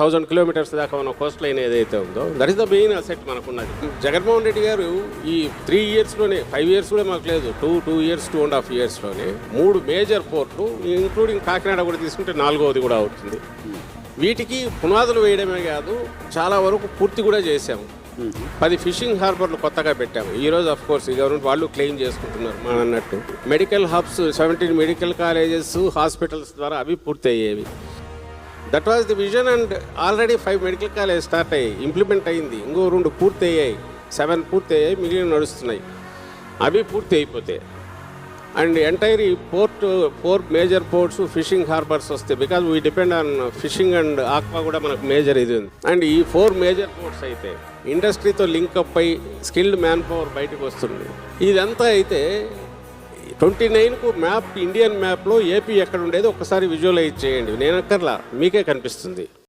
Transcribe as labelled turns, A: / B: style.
A: Thousand kilometres దాకా ఉన్న Coast line ఏదైతే ఉందో that is the main asset మనకున్నది. జగన్మోహన్ రెడ్డి గారు ఈ త్రీ ఇయర్స్లోనే ఫైవ్ ఇయర్స్ కూడా మాకు లేదు two two years two and half ఇయర్స్లోనే మూడు మేజర్ పోర్టు ఇంక్లూడింగ్ కాకినాడ కూడా తీసుకుంటే నాలుగవది కూడా అవుతుంది. వీటికి పునాదులు వేయడమే కాదు చాలా వరకు పూర్తి కూడా చేశాము. పది ఫిషింగ్ హార్బర్లు కొత్తగా పెట్టాము. ఈ రోజు ఆఫ్ కోర్స్ ఈ గవర్నమెంట్ వాళ్ళు క్లెయిమ్ చేసుకుంటున్నారు మన అన్నట్టు. Medical hubs seventeen medical colleges hospitals ద్వారా అవి పూర్తి అయ్యేవి that was the vision and already five medical college start అయ్యాయి. ఇంప్లిమెంట్ అయింది. ఇంకో రెండు పూర్తి అయ్యాయి సెవెన్ పూర్తి అయ్యాయి మిగిలిన నడుస్తున్నాయి. అవి పూర్తి అయిపోతాయి అండ్ ఎంటైర్ ఈ port four major ports fishing harbours వస్తాయి because we depend on fishing and aqua కూడా మనకు మేజర్ ఇది ఉంది. అండ్ ఈ ఫోర్ మేజర్ పోర్ట్స్ అయితే ఇండస్ట్రీతో లింక్ అప్ అయి స్కిల్డ్ మ్యాన్ పవర్ బయటకు వస్తుంది. ఇదంతా అయితే ట్వంటీ నైన్కు మ్యాప్ ఇండియన్ మ్యాప్లో ఏపీ ఎక్కడ ఉండేది ఒకసారి విజువలైజ్ చేయండి. నేను అక్కర్లా మీకే కనిపిస్తుంది.